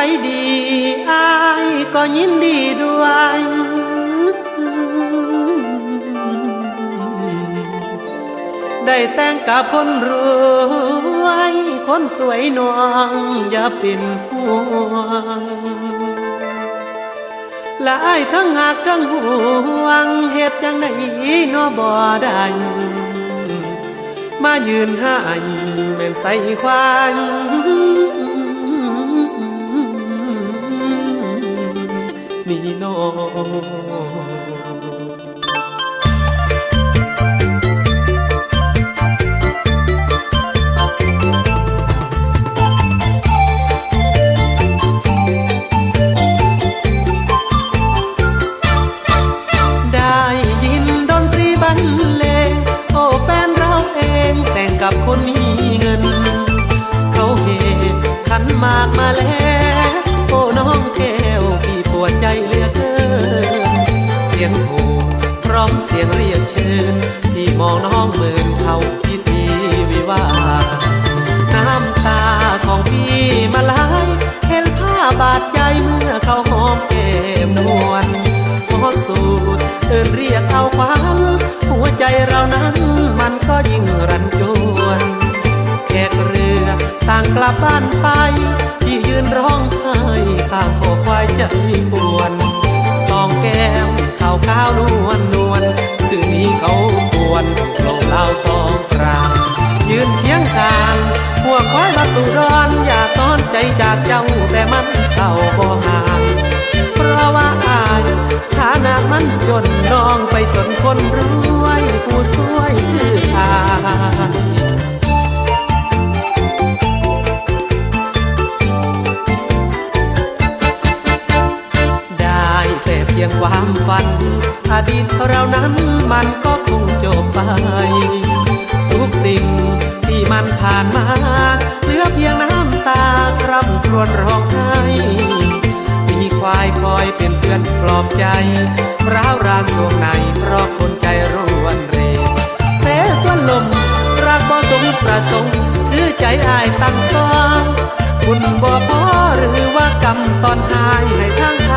ไปดีอายก็ยินดีด้วยได้แต่งกับคนรวย คนสวยนวงอย่าเป็นห่วงและอายทั้งหักทั้งห่วงเหตุจังไดน้อบ่ได้มายืนห้แม่นใส่ควาน แต่งกับคนมีเงิน เขาเฮขันมากมาแล้ว สียงโหพร้อมเสียงเรียกเชิญพี่มองน้องเหมือนเขาพิธีวิวาน้ำตาของพี่มาไหลเห็นผ้าบาดใจเมื่อเขาหอมแก้มนวลขอสูดเอินเรียกเอาควันหัวใจเรานั้นมันก็ยิ่งรันจวนแขกเรือต่างกลับบ้านไป ที่ยืนร้องไห้ข้างคอควายใจปวน องแก้มขาวขาวนวลนวลคืนนี้เขาปวนโลงเล่าสองกรางยืนเคียงขางหัวควายมาตุรอนอยากตอนใจจากเจ้าแต่มันเศร้าบ่หายเพราะว่าอายฐานะมันจนน้องไปสนคน ความฝัน อดีตเรานั้นมันก็คงจบไป ทุกสิ่งที่มันผ่านมาเหลือเพียงน้ำตากร่ำครวญร้องไห้มีควายคอยเป็นเพื่อนปลอบใจร้าวรานสวงในเพราะคนใจรวนเรเสส่วนลมรักบ่สมประสงค์คือใจอายตั้งต้อคุณบ่พอหรือว่ากรรมตอนหายให้ทาง